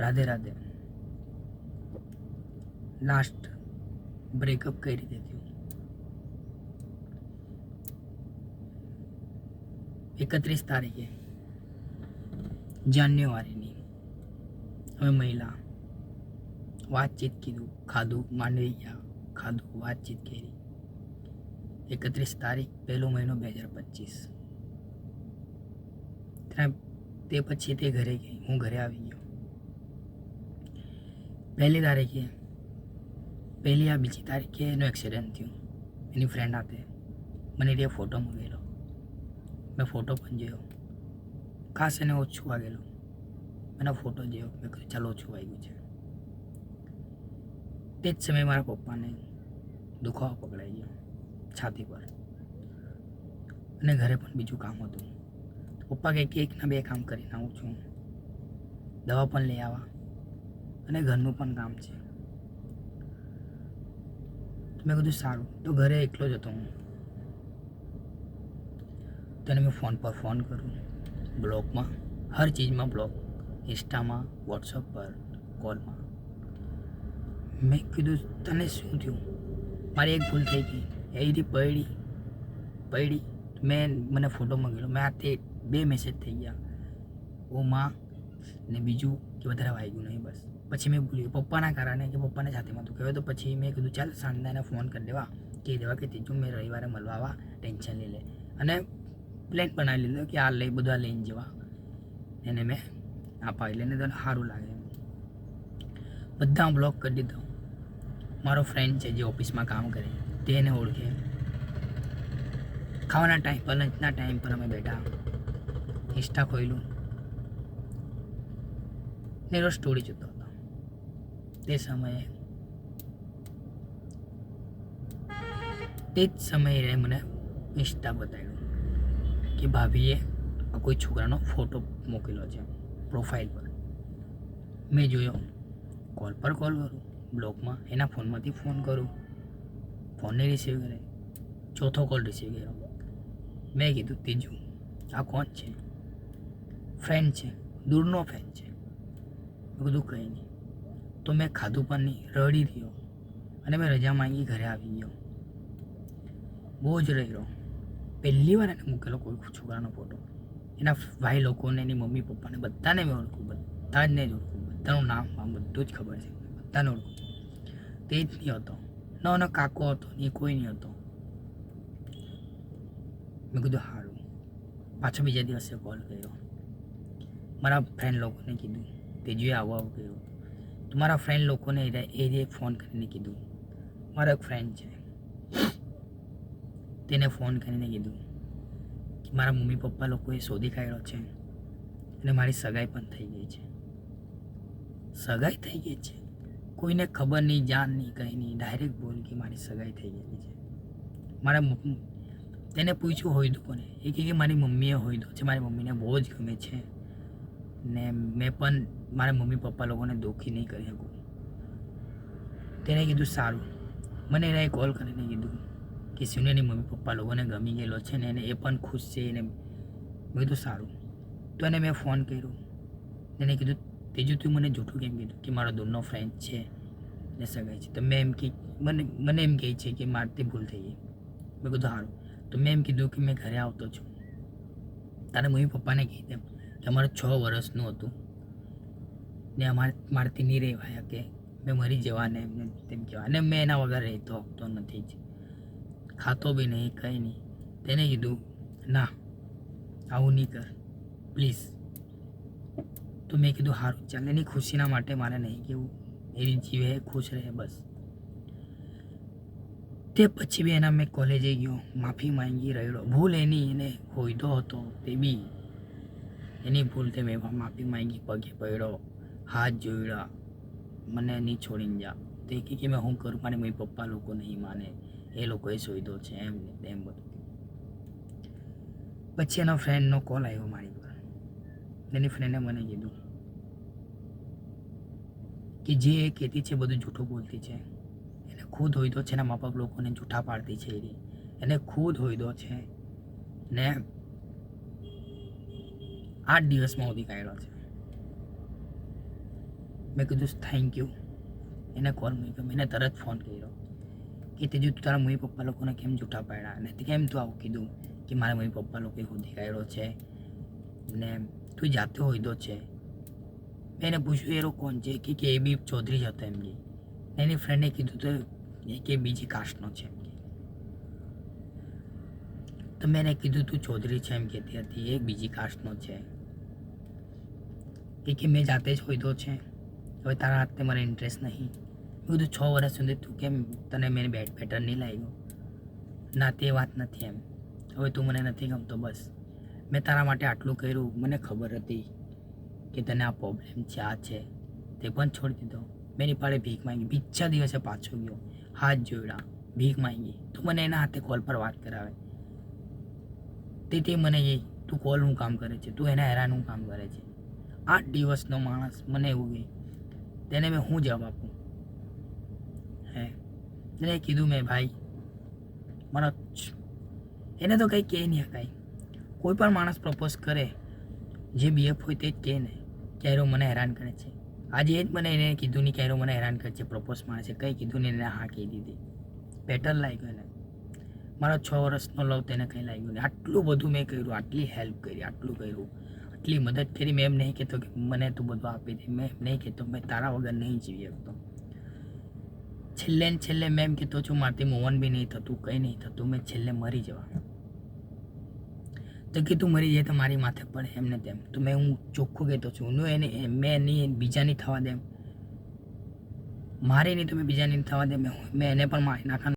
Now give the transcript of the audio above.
Radhe Radhe. Last breakup કઈ રીતે થયું એકત્રીસ તારીખે જાન્યુઆરીની હવે મહિલા વાતચીત કીધું, ખાધું, માંડવી ગયા, ખાધું, વાતચીત કરી. એકત્રીસ તારીખ, પહેલો મહિનો બે હજાર પચીસ. તે પછી તે ઘરે ગઈ, હું ઘરે આવી ગયો. પહેલી તારીખે, પહેલી આ બીજી તારીખે એનું એક્સિડન્ટ થયું. એની ફ્રેન્ડ હાથે મને તે ફોટો મૂકેલો મેં ફોટો પણ જોયો. ખાસ એને ઓછું વાગેલું. મને ફોટો જોયો. મેં કહ્યું ચાલો, ઓછું વાગ્યું છે. તે જ સમયે મારા પપ્પાને દુખાવો પકડાઈ ગયો છાતી પર. અને ઘરે પણ બીજું કામ હતું. પપ્પા કહે કે એકના બે કામ કરીને આવું છું. દવા પણ લઈ આવા. અને ઘરનું પણ કામ છે. મેં કીધું સારું, તો ઘરે એકલો જ હતો હું. તને મેં ફોન પર ફોન કરું બ્લોગમાં હર ચીજમાં બ્લોગ ઇન્સ્ટામાં, વોટ્સઅપ પર, કોલમાં. મેં કીધું, તને શું થયું? મારી એક ભૂલ થઈ ગઈ. એથી પડી પડી. મેં, મને ફોટો મોકલ્યો મેં આ તે બે મેસેજ થઈ ગયા. ઓ માં ને બીજું કે વધારે વાગ્યું નહીં બસ. પછી મેં ભૂલ્યું પપ્પાના કારણે કે પપ્પાને સાથેમાં તું કહેવાય તો પછી મેં કીધું, ચાલ સાંજના ફોન કરી દેવા. કહી દેવા કે ત્રીજું મેં રવિવારે મળવા આવા ટેન્શન લઈ લે. અને પ્લેન બનાવી લીધો કે આ લઈ બધા લઈને જવા. એને મેં આ એટલે એને તને સારું લાગે. બધા બ્લોક કરી દીધો. મારો ફ્રેન્ડ છે જે ઓફિસમાં કામ કરે, તે એને ઓળખે. ખાવાના ટાઈમ પર લંચના ટાઈમ પર અમે બેઠા. ઇન્સ્ટા ખોલ્યું ને રોજ સ્ટોરી જોતો હતો. તે સમયે તે જ સમયે મને ઇન્સ્ટા બતાવ્યું કે ભાભીએ કોઈ છોકરાનો ફોટો મૂકેલો છે પ્રોફાઇલ પર. મેં જોયો. કોલ પર કોલ કરું. બ્લોકમાં એના ફોનમાંથી ફોન કરું. ફોનને રિસીવ કરે. ચોથો કોલ રિસીવ કર્યો. મેં કીધું ત્રીજું આ કોણ છે? ફ્રેન્ડ છે. દૂરનો ફ્રેન્ડ છે. મેં કીધું કંઈ નહીં. તો મેં ખાધું પણ નહીં, રડી રહ્યો અને મેં રજા માંગી ઘરે આવી ગયો. બહુ જ રહ્યો પહેલી વાર એને મૂકેલો કોઈ છોકરાનો ફોટો એના ભાઈ લોકોને, એની મમ્મી પપ્પાને, બધાને મેં ઓળખું બધા જ ને જ ઓળખું. બધાનું નામ, આમ બધું જ ખબર છે. બધાને ઓળખું. તે જ નહીં હતો. ન એનો કાકો હતો, ને કોઈ નહીં હતો. મેં કીધું સારું પાછો બીજા દિવસે કોલ કર્યો. મારા ફ્રેન્ડ લોકોને કીધું. તેજુએ આવો આવું કર્યું. તો મારા ફ્રેન્ડ લોકોને એ જે ફોન કરીને કીધું. મારો એક ફ્રેન્ડ છે. તેને ફોન કરીને કીધું કે મારા મમ્મી પપ્પા લોકોએ શોધી કાઢ્યો છે અને મારી સગાઈ પણ થઈ ગઈ છે. સગાઈ થઈ ગઈ છે? કોઈને ખબર નહીં, જાણ નહીં, કંઈ નહીં. ડાયરેક્ટ બોલ કે મારી સગાઈ થઈ ગઈ છે. મારા તેને પૂછ્યું હોય તો કોને? એ કહે કે મારી મમ્મીએ હોય તો છે. મારી મમ્મીને બહુ જ ગમે છે. ને મેં પણ મારા મમ્મી પપ્પા લોકોને દુઃખી નહીં કરી શકું. તેને કીધું, સારું. મને એને કોલ કરીને કીધું કે સિનુની મમ્મી પપ્પા લોકોને ગમી ગયેલો છે ને એને એ પણ ખુશ છે એને મેં કીધું, સારું. તો એને મેં ફોન કર્યો. એને કીધું, તેજુ, તું મને જૂઠું કેમ કીધું કે મારો દૂરનો ફ્રેન્ડ છે ને સગાઈ છે? તો મેં એમ કે, મને મને એમ કહે છે કે મારથી ભૂલ થઈ ગઈ. મેં કીધું સારું તો મેં એમ કીધું કે, મેં ઘરે આવતો છું. તારા મમ્મી પપ્પાને કહી દેમ અમારે છ વર્ષનું હતું. ને અમારે મારથી નહીં રહેવાયા કે મેં મરી જવાને એમને તેમ કહેવાય અને મેં એના વગર રહેતો આપતો નથી જ. ખાતો બી નહીં, કંઈ નહીં. તેને કીધું, ના, આવું નહીં કર, પ્લીઝ. તો મેં કીધું સારું ચાલ. એની ખુશીના માટે મારે નહીં કેવું એની જીવે ખુશ રહે, બસ. તે પછી બી એના મેં કોલેજે ગયો, માફી માંગી રહ્યો ભૂલ એની એને હોઈતો હતો, તે બી એની ભૂલ તે મેં માફી માંગી, પગે પડ્યો, હાથ જોડ્યા, મને નહીં છોડીને જા તે એ કે મેં હું કરું મારે મારી પપ્પા લોકો નહીં માને. એ લોકોએ સોઈધો છે એમ એમ બધું પછી એનો ફ્રેન્ડનો કોલ આવ્યો મારી પર. એની ફ્રેન્ડે મને કીધું કે જે એ કહેતી છે બધું જૂઠું બોલતી છે. એને ખુદ હોઈતો છે એના મા બાપ લોકોને જૂઠા પાડતી છે એની. ખુદ હોઈતો છે ને આઠ દિવસમાં સુધી કાઢ્યો છે. મેં કીધું થેન્ક યુ એને કોલ મૂક્યો. મેં તરત ફોન કર્યો કે તે જો તારા મમ્મી પપ્પા લોકોને કેમ જૂઠા પાડ્યા? અને કેમ તું આવું કીધું કે, મારા મમ્મી પપ્પા લોકોએ હોદી કાઢ્યો છે? ને તું જાતે હોય તો છે. મેં એને પૂછ્યું, એ લોકો કોણ છે? કે કે એ બી ચૌધરી જ હતો એમ કે. એની ફ્રેન્ડે કીધું, તો એ કે બીજી કાસ્ટનો છે એમ કે. તો મેં એને કીધું, તું ચૌધરી છે એમ કહેતી હતી. એ બીજી કાસ્ટનો છે. કે કે મેં જાતે જ હોઈતો છે. હવે તારા હાથે મને ઇન્ટરેસ્ટ નહીં. મેં કીધું, છ વર્ષ સુધી તું કેમ તને મેં બેટ પેટર્ન નહીં લાવ્યો ના, તે વાત નથી એમ. હવે તું મને નથી ગમતો, બસ. મેં તારા માટે આટલું કર્યું, મને ખબર હતી કે તને આ પ્રોબ્લેમ છે, આ છે. તે પણ છોડી દીધો. મેં એની પાડે ભીખ માંગી. બીજા દિવસે પાછો ગયો. હાથ જોડ્યા. ભીખ માંગી. તું મને એના હાથે કોલ પર વાત કરાવે. તે તે મને એ, તું કોલનું કામ કરે છે. તું એના હેરાનનું કામ કરે છે. આઠ દિવસનો માણસ મને એવું કહે, તેને મેં હું જવાબ આપું? હે? એને કીધું મેં, ભાઈ, મારા એને તો કંઈ કહે નહીં કાંઈ કોઈ પણ માણસ પ્રપોઝ કરે, જે બીએફ હોય તે જ કહે ને, ક્યારો મને હેરાન કરે છે? આજે એ જ મને એને કીધું નહીં ક્યારો મને હેરાન કરે છે પ્રપોઝ છે. કંઈ કીધું નહીં એને હા કહી દીધી. બેટર લાગ્યો એને. મારો છ વર્ષનો લવ તેને કંઈ લાગ્યું નહીં. આટલું બધું મેં કર્યું, આટલી હેલ્પ કરી, આટલું કર્યું. આટલી મદદ કરી. મેં એમ નહીં કહેતો કે મને તું બધું આપી દે. મેં નહીં કહેતો. મેં તારા વગર નહીં જીવી શકતો. છેલ્લે ને છેલ્લે મેં એમ કહેતો છું, મારથી મોહન બી નહીં થતું, કંઈ નહીં થતું. મેં છેલ્લે મરી જવા. તો કે તું મરી જાય તો મારી માથે પડે એમને તેમ. તો મેં હું ચોખ્ખું કહેતો છું. હું એને, મેં નહીં બીજાની થવા દે મારી નહીં તો મેં બીજાની થવા દે મેં એને પણ મારી નાખવાનું